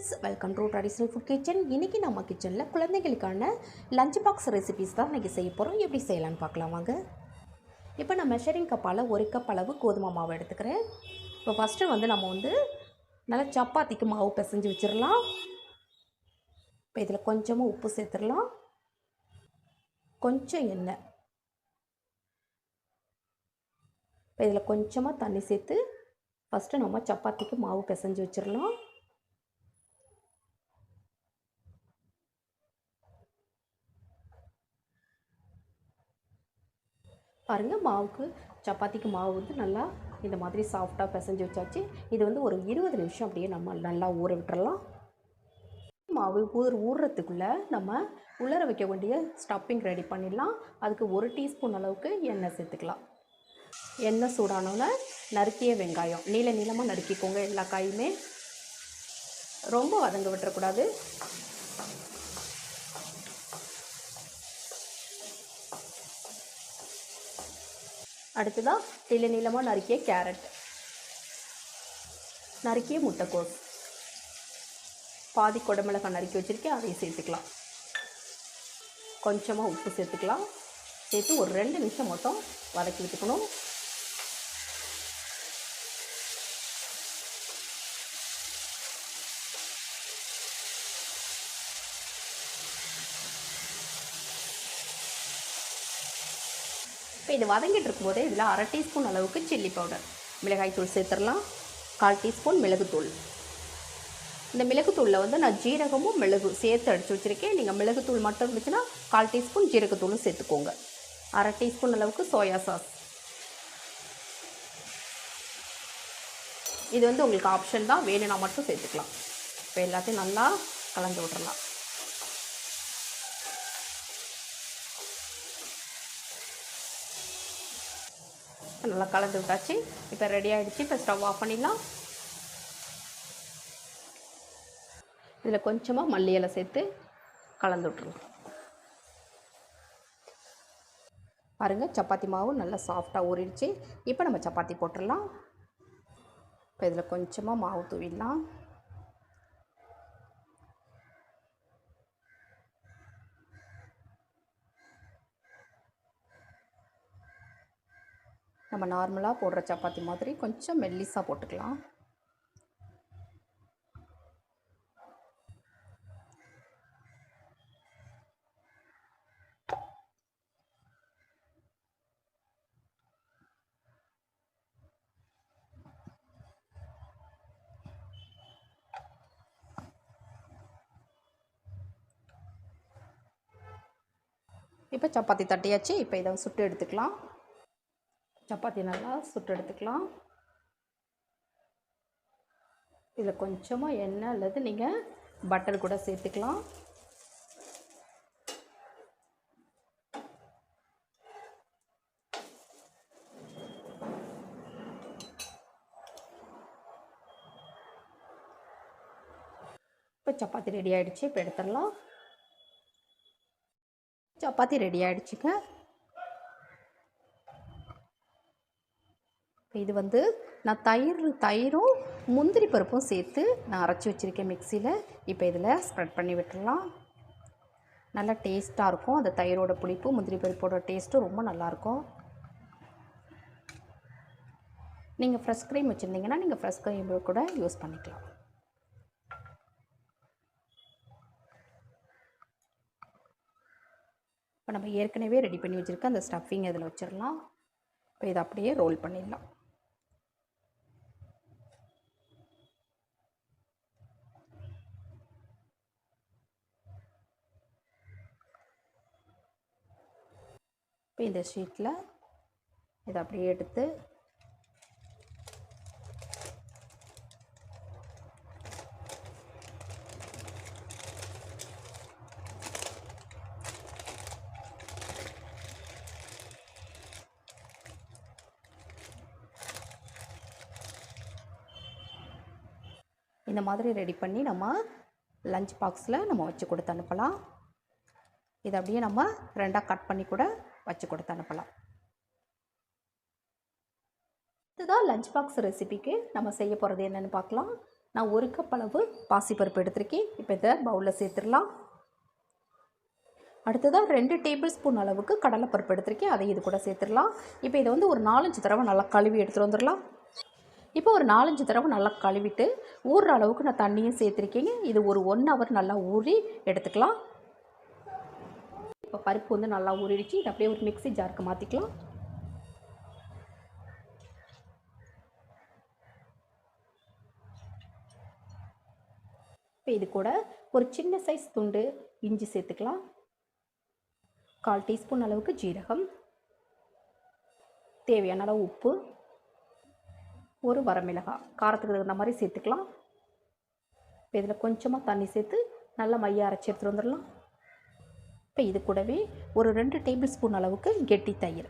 Friends welcome to traditional food kitchen இன்றைக்கி நம்ம கிச்சனில் குழந்தைகளுக்கான லஞ்ச் பாக்ஸ் ரெசிபிஸ் தான் இன்றைக்கி செய்ய போகிறோம் எப்படி செய்யலான்னு பார்க்கலாம் வாங்க. இப்போ நான் மெஷரிங் கப்பால் ஒரு கப் அளவு கோதுமை மாவு எடுத்துக்கிறேன். இப்போ ஃபஸ்ட்டு வந்து நம்ம வந்து நல்லா சப்பாத்திக்கு மாவு பிசைஞ்சு வச்சிடலாம் இப்போ இதில் கொஞ்சமாக உப்பு சேர்த்துடலாம். கொஞ்சம் எண்ணெய். இப்போ இதில் கொஞ்சமாக தண்ணி சேர்த்து ஃபஸ்ட்டு நம்ம சப்பாத்திக்கு மாவு பிசைஞ்சு வச்சிடலாம் பாருங்கள் மாவுக்கு சப்பாத்திக்கு மாவு வந்து நல்லா இந்த மாதிரி சாஃப்டாக பிசைஞ்சு வச்சாச்சு. இது வந்து ஒரு இருபது நிமிஷம் அப்படியே நம்ம நல்லா ஊற விட்டுறலாம். மாவு ஊர் ஊறுறதுக்குள்ளே நம்ம உலர வைக்க வேண்டிய ஸ்டப்பிங் ரெடி பண்ணிடலாம். அதுக்கு ஒரு டீஸ்பூன் அளவுக்கு எண்ணெய் சேர்த்துக்கலாம். எண்ணெய் சூடானோன்னு நறுக்கிய வெங்காயம். நீள நீளமாக நறுக்கிக்கோங்க எல்லா காயுமே. ரொம்ப வதங்க விட்டுறக்கூடாது. அடுத்ததாக நீள நீளமாக நறுக்கிய கேரட். நறுக்கிய முட்டைக்கோஸ். பாதி குடமிளகாய் நறுக்கி வச்சுருக்கேன் அதையும் சேர்த்துக்கலாம். கொஞ்சமாக உப்பு சேர்த்துக்கலாம். சேர்த்து ஒரு ரெண்டு நிமிஷம் மட்டும் வதக்கி விட்டுக்கணும். இப்போ இது வதங்கிட்டு இருக்கும்போதே இதில் அரை டீஸ்பூன் அளவுக்கு சில்லி பவுடர். மிளகாய் தூள் சேர்த்துடலாம். கால் டீஸ்பூன் மிளகுத்தூள் இந்த மிளகுத்தூளில் வந்து நான் ஜீரகமும் மிளகு சேர்த்து அடித்து வச்சுருக்கேன். நீங்கள் மிளகுத்தூள் மட்டும் இருந்துச்சுன்னா கால் டீஸ்பூன் ஜீரகத்தூளும் சேர்த்துக்கோங்க. அரை டீஸ்பூன் அளவுக்கு சோயா சாஸ். இது வந்து உங்களுக்கு ஆப்ஷன் தான். வேணும்னா மட்டும் சேர்த்துக்கலாம். இப்போ எல்லாத்தையும் நல்லா கலந்து விட்றலாம் நல்லா கலந்து விட்டாச்சு. இப்போ ரெடி ஆகிடுச்சு இப்போ ஸ்டவ் ஆஃப் பண்ணிடலாம். இதில் கொஞ்சமாக மல்லி இலை சேர்த்து கலந்து விட்ருலாம் பாருங்கள் சப்பாத்தி மாவு நல்லா சாஃப்டாக ஊறிடுச்சு. இப்போ நம்ம சப்பாத்தி போட்டுடலாம். இப்போ இதில் கொஞ்சமாக மாவு தூவிடலாம். நம்ம நார்மலாக போடுற சப்பாத்தி மாதிரி கொஞ்சம் மெல்லிஸாக போட்டுக்கலாம். இப்போ சப்பாத்தி தட்டியாச்சு இப்போ இதை சுட்டு எடுத்துக்கலாம். சப்பாத்தி நல்லா சுட்டு எடுத்துக்கலாம் இதில் கொஞ்சமாக எண்ணெய் அல்லது நீங்கள் பட்டர் கூட சேர்த்துக்கலாம். இப்போ சப்பாத்தி ரெடி ஆகிடுச்சு இப்போ எடுத்துடலாம். சப்பாத்தி ரெடி ஆகிடுச்சுங்க இது வந்து நான் தயிர் தயிரும் முந்திரி பருப்பும் சேர்த்து நான் அரைச்சி வச்சுருக்கேன் மிக்சியில். இப்போ இதில் ஸ்ப்ரெட் பண்ணி விட்டுடலாம். நல்லா டேஸ்ட்டாக இருக்கும். அந்த தயிரோட புளிப்பு முந்திரி பருப்போட டேஸ்ட்டும் ரொம்ப நல்லாயிருக்கும். நீங்கள் ஃப்ரெஷ் க்ரீம் வச்சுருந்தீங்கன்னா நீங்கள் ஃப்ரெஷ் க்ரீம் கூட யூஸ் பண்ணிக்கலாம். இப்போ நம்ம ஏற்கனவே ரெடி பண்ணி வச்சுருக்க அந்த ஸ்டஃபிங் இதில் வச்சிடலாம். இப்போ இதை அப்படியே ரோல் பண்ணிடலாம். இப்போ இந்த ஷீட்டில் இதை அப்படியே எடுத்து இந்த மாதிரி ரெடி பண்ணி நம்ம லஞ்ச் பாக்ஸில் நம்ம வச்சு கொடுத்து அனுப்பலாம். இதை அப்படியே நம்ம ரெண்டாக கட் பண்ணி கூட வச்சு கொடுத்து அனுப்பலாம். இதுதான் லஞ்ச் பாக்ஸ் ரெசிபிக்கு நம்ம செய்ய போகிறது என்னென்னு பார்க்கலாம். நான் ஒரு கப் அளவு பாசிப்பருப்பு எடுத்திருக்கேன். இப்போ இதை பவுலில் சேர்த்துடலாம். அடுத்ததாக ரெண்டு டேபிள் ஸ்பூன் அளவுக்கு கடலைப்பருப்பு எடுத்திருக்கேன். அதை இது கூட சேர்த்துடலாம். இப்போ இதை வந்து ஒரு நாலஞ்சு தடவை நல்லா கழுவி எடுத்துகிட்டு வந்துடலாம். இப்போ ஒரு நாலஞ்சு தடவை நல்லா கழுவிட்டு ஊறுற அளவுக்கு நான் தண்ணியும் சேர்த்துருக்கேங்க. இது ஒரு ஒன் ஹவர் நல்லா ஊறி எடுத்துக்கலாம். இப்போ பருப்பு வந்து நல்லா ஊறிடுச்சு. இதை அப்படியே ஒரு மிக்ஸி ஜாருக்கு மாற்றிக்கலாம் இப்போ இது கூட ஒரு சின்ன சைஸ் துண்டு இஞ்சி சேர்த்துக்கலாம். கால் டீஸ்பூன் அளவுக்கு ஜீரகம். தேவையான அளவு உப்பு. ஒரு வரமிளகாய். காரத்துக்கு தகுந்த மாதிரி சேர்த்துக்கலாம். இப்போ இதில் கொஞ்சமாக தண்ணி சேர்த்து நல்லா மைய அரைச்சி எடுத்துகிட்டு வந்துடலாம். இப்போ இது கூடவே ஒரு ரெண்டு டேபிள் ஸ்பூன் அளவுக்கு கெட்டி தயிர்.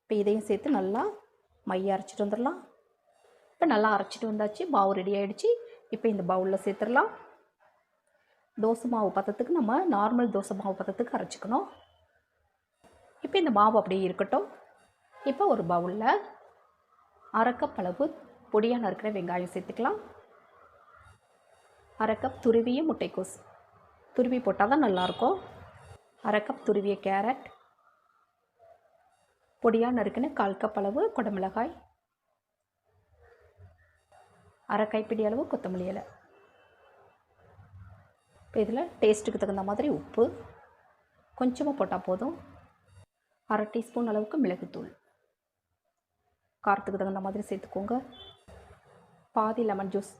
இப்போ இதையும் சேர்த்து நல்லா மைய அரைச்சிட்டு வந்துடலாம். இப்போ நல்லா அரைச்சிட்டு வந்தாச்சு மாவு ரெடி ஆகிடுச்சு இப்போ இந்த பவுலில் சேர்த்துடலாம். தோசை மாவு பதத்துக்கு நம்ம நார்மல் தோசை மாவு பதத்துக்கு அரைச்சிக்கணும். இப்போ இந்த மாவு அப்படியே இருக்கட்டும். இப்போ ஒரு பவுலில் அரைக்கப்பளவு அளவு பொடியாக நறுக்கிற வெங்காயம் சேர்த்துக்கலாம். அரை கப் துருவிய முட்டைக்கோஸ். துருவி போட்டால் தான் நல்லாயிருக்கும் அரை கப் துருவிய கேரட். பொடியாக நறுக்குன்னு கால் கப் அளவு குடமிளகாய் அரை கைப்பிடி அளவு கொத்தமல்லி இலை. இப்போ இதில் டேஸ்ட்டுக்கு தகுந்த மாதிரி உப்பு. கொஞ்சமாக போட்டால் போதும். அரை டீஸ்பூன் அளவுக்கு மிளகுத்தூள். காரத்துக்கு தகுந்த மாதிரி சேர்த்துக்கோங்க. பாதி லெமன் ஜூஸ்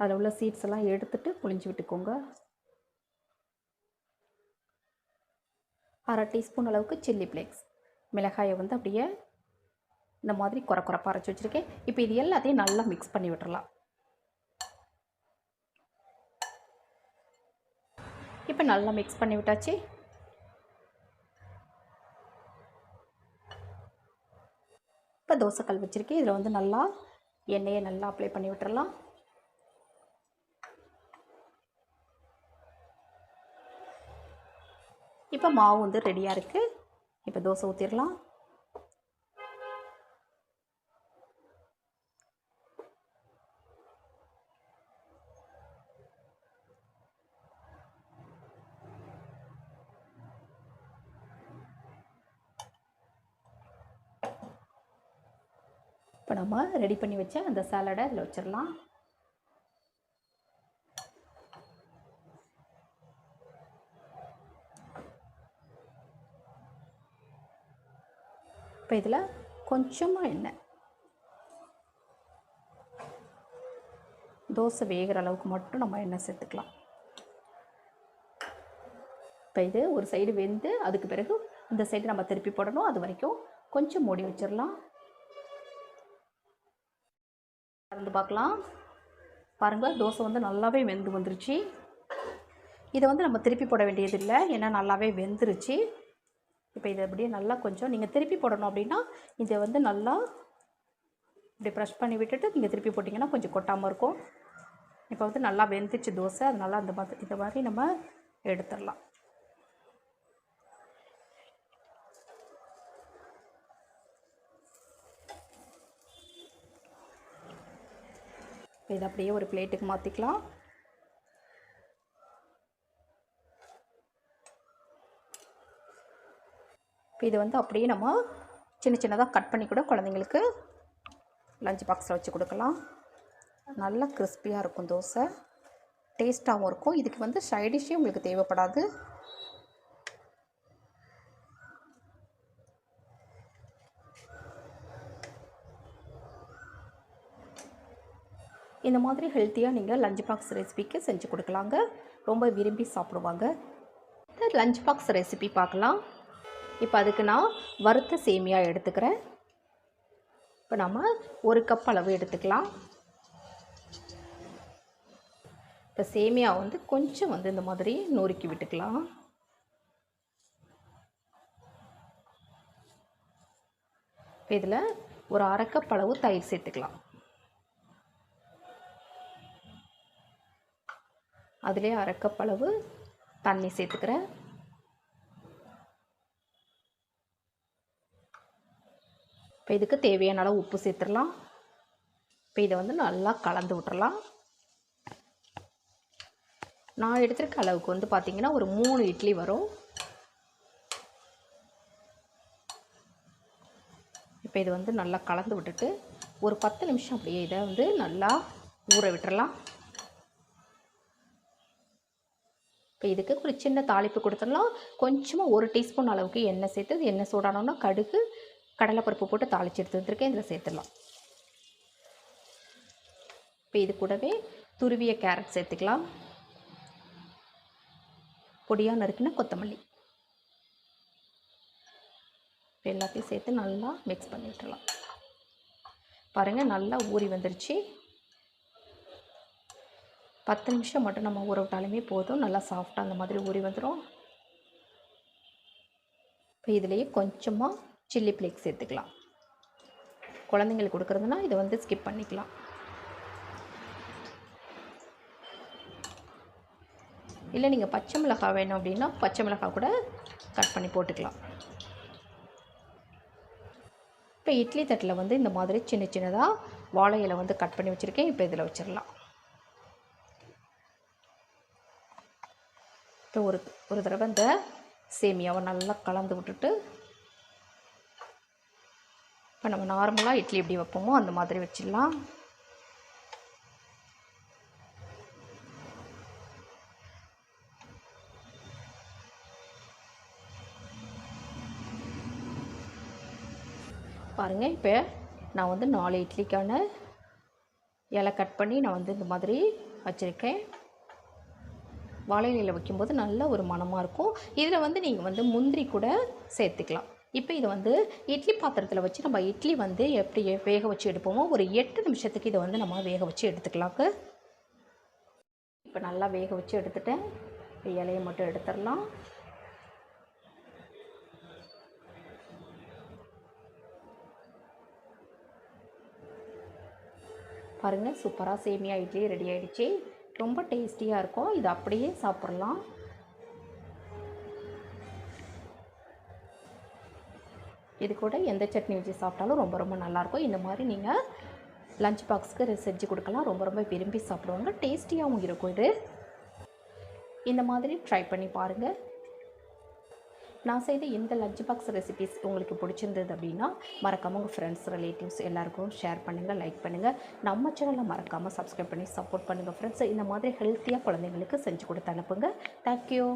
அதில் உள்ள சீட்ஸ் எல்லாம் எடுத்துட்டு புளிஞ்சு விட்டுக்கோங்க. அரை டீஸ்பூன் அளவுக்கு சில்லி ஃப்ளேக்ஸ் மிளகாயை வந்து அப்படியே இந்த மாதிரி குறை குறைப்பாக அரைச்சி வச்சுருக்கேன். இப்போ இது எல்லாத்தையும் நல்லா மிக்ஸ் பண்ணி விட்டுறலாம். இப்போ நல்லா மிக்ஸ் பண்ணி விட்டாச்சு. இப்போ தோசைக்கல் வச்சுருக்கேன். இதில் வந்து நல்லா எண்ணெயை நல்லா அப்ளை பண்ணி விட்டுறலாம். இப்போ மாவு வந்து ரெடியாக இருக்குது இப்போ தோசை ஊற்றிடலாம் இப்போ நம்ம ரெடி பண்ணி வச்ச அந்த சாலடை அதில் வச்சிடலாம் இதில் கொஞ்சமாக எண்ணெய். தோசை வேகிற அளவுக்கு மட்டும் நம்ம எண்ணெய் சேர்த்துக்கலாம். இப்போ இது ஒரு சைடு வெந்து அதுக்கு பிறகு இந்த சைடு நம்ம திருப்பி போடணும். அது வரைக்கும் கொஞ்சம் மூடி வச்சிடலாம். திறந்து பார்க்கலாம். பாருங்கள் தோசை வந்து நல்லாவே வெந்து வந்துருச்சு. இதை வந்து நம்ம திருப்பி போட வேண்டியதில்லை. ஏன்னா நல்லாவே வெந்துருச்சு. இப்போ இதை அப்படியே நல்லா கொஞ்சம் நீங்கள் திருப்பி போடணும் அப்படின்னா இதை வந்து நல்லா இப்படி ப்ரெஷ் பண்ணி விட்டுட்டு நீங்கள் திருப்பி போட்டிங்கன்னா கொஞ்சம் கொட்டாமல் இருக்கும். இப்போ வந்து நல்லா வெந்துச்சு தோசை அதனால் அந்த மாதிரி இந்த மாதிரி நம்ம எடுத்துடலாம். இப்போ இதை அப்படியே ஒரு பிளேட்டுக்கு மாற்றிக்கலாம் இப்போ இது வந்து அப்படியே நம்ம சின்ன சின்னதாக கட் பண்ணி கூட குழந்தைங்களுக்கு லஞ்ச் பாக்ஸில் வச்சு கொடுக்கலாம். நல்லா கிறிஸ்பியாக இருக்கும் தோசை. டேஸ்ட்டாகவும் இருக்கும். இதுக்கு வந்து சைடிஷ்ஷே உங்களுக்கு தேவைப்படாது. இந்த மாதிரி ஹெல்த்தியாக நீங்கள் லஞ்ச் பாக்ஸ் ரெசிபிக்கு செஞ்சு கொடுக்கலாங்க. ரொம்ப விரும்பி சாப்பிடுவாங்க. லஞ்ச் பாக்ஸ் ரெசிபி பார்க்கலாம். இப்போ அதுக்கு நான் வறுத்த சேமியா எடுத்துக்கிறேன். இப்போ நம்ம ஒரு கப் அளவு எடுத்துக்கலாம். இப்போ சேமியா வந்து கொஞ்சம் வந்து இந்த மாதிரி நொறுக்கி விட்டுக்கலாம். இப்போ இதில் ஒரு அரைக்கப் அளவு தயிர் சேர்த்துக்கலாம். அதிலே அரைக்கப் அளவு தண்ணி சேர்த்துக்கிறேன். இப்போ இதுக்கு தேவையான அளவு உப்பு சேர்த்துடலாம். இப்போ இதை வந்து நல்லா கலந்து விட்டுறலாம். நான் எடுத்திருக்க அளவுக்கு வந்து பார்த்திங்கன்னா ஒரு மூணு இட்லி வரும். இப்போ இது வந்து நல்லா கலந்து விட்டுட்டு ஒரு பத்து நிமிஷம் அப்படியே இதை வந்து நல்லா ஊற விட்டுறலாம். இப்போ இதுக்கு ஒரு சின்ன தாளிப்பு கொடுத்துடலாம். கொஞ்சமாக ஒரு டீஸ்பூன் அளவுக்கு எண்ணெய் சேர்த்து எண்ணெய் சூடானோன்னா கடுகு கடலைப்பருப்பு போட்டு தாளித்து எடுத்து வந்திருக்கேன். இதில் சேர்த்துடலாம். இப்போ இது கூடவே துருவிய கேரட் சேர்த்துக்கலாம். பொடியாக நறுக்கின கொத்தமல்லி. எல்லாத்தையும் சேர்த்து நல்லா மிக்ஸ் பண்ணிவிட்டுலாம் பாருங்கள் நல்லா ஊறி வந்துருச்சு. பத்து நிமிஷம் மட்டும் நம்ம ஊற விட்டாலுமே போதும். நல்லா சாஃப்டாக அந்த மாதிரி ஊறி வந்துடும் இப்போ இதுலேயே கொஞ்சமாக சில்லி ஃப்ளேக்ஸ் சேர்த்துக்கலாம். குழந்தைங்களுக்கு கொடுக்குறதுனா இதை வந்து ஸ்கிப் பண்ணிக்கலாம். இல்லை நீங்கள் பச்சை மிளகாய் வேணும் அப்படின்னா பச்சை மிளகாய் கூட கட் பண்ணி போட்டுக்கலாம். இப்போ இட்லி தட்டில் வந்து இந்த மாதிரி சின்ன சின்னதாக வாழை இலை வந்து கட் பண்ணி வச்சுருக்கேன். இப்போ இதில் வச்சிடலாம் இப்போ ஒரு ஒரு தடவை இந்த சேமியாவை நல்லா கலந்து விட்டுட்டு இப்போ நம்ம நார்மலாக இட்லி எப்படி வைப்போமோ அந்த மாதிரி வச்சிடலாம். பாருங்கள் இப்போ நான் வந்து நாலு இட்லிக்கான இலை கட் பண்ணி நான் வந்து இந்த மாதிரி வச்சுருக்கேன். வாழை இலையில் வைக்கும்போது நல்ல ஒரு மணமாக இருக்கும். இதில் வந்து நீங்கள் வந்து முந்திரி கூட சேர்த்துக்கலாம். இப்போ இது வந்து இட்லி பாத்திரத்தில் வச்சு நம்ம இட்லி வந்து எப்படி வேக வச்சு எடுப்போமோ ஒரு எட்டு நிமிஷத்துக்கு இதை வந்து நம்ம வேக வச்சு எடுத்துக்கலாக்கு இப்போ நல்லா வேக வச்சு எடுத்துட்டேன். இலையை மட்டும் எடுத்துடலாம். பாருங்கள் சூப்பராக சேமியா இட்லி ரெடி ஆகிடுச்சி ரொம்ப டேஸ்டியாக இருக்கும். இது அப்படியே சாப்பிட்லாம். இது கூட எந்த சட்னி வச்சு சாப்பிட்டாலும் ரொம்ப ரொம்ப நல்லாயிருக்கும். இந்த மாதிரி நீங்கள் லஞ்ச் பாக்ஸ்க்கு செஞ்சு கொடுக்கலாம். ரொம்ப ரொம்ப விரும்பி சாப்பிடுவாங்க. டேஸ்டியாகவும் இருக்கும் இது. இந்த மாதிரி ட்ரை பண்ணி பாருங்கள் நான் செய்த இந்த லஞ்ச் பாக்ஸ் ரெசிபிஸ் உங்களுக்கு பிடிச்சிருந்தது அப்படின்னா மறக்காமல் உங்கள் ஃப்ரெண்ட்ஸ் ரிலேட்டிவ்ஸ் எல்லாருக்கும் ஷேர் பண்ணுங்கள் லைக் பண்ணுங்கள் நம்ம சேனலை மறக்காமல் சப்ஸ்கிரைப் பண்ணி சப்போர்ட் பண்ணுங்கள் ஃப்ரெண்ட்ஸ் இந்த மாதிரி ஹெல்த்தியாக குழந்தைங்களுக்கு செஞ்சு கொடுத்து அனுப்புங்க. தேங்க்யூ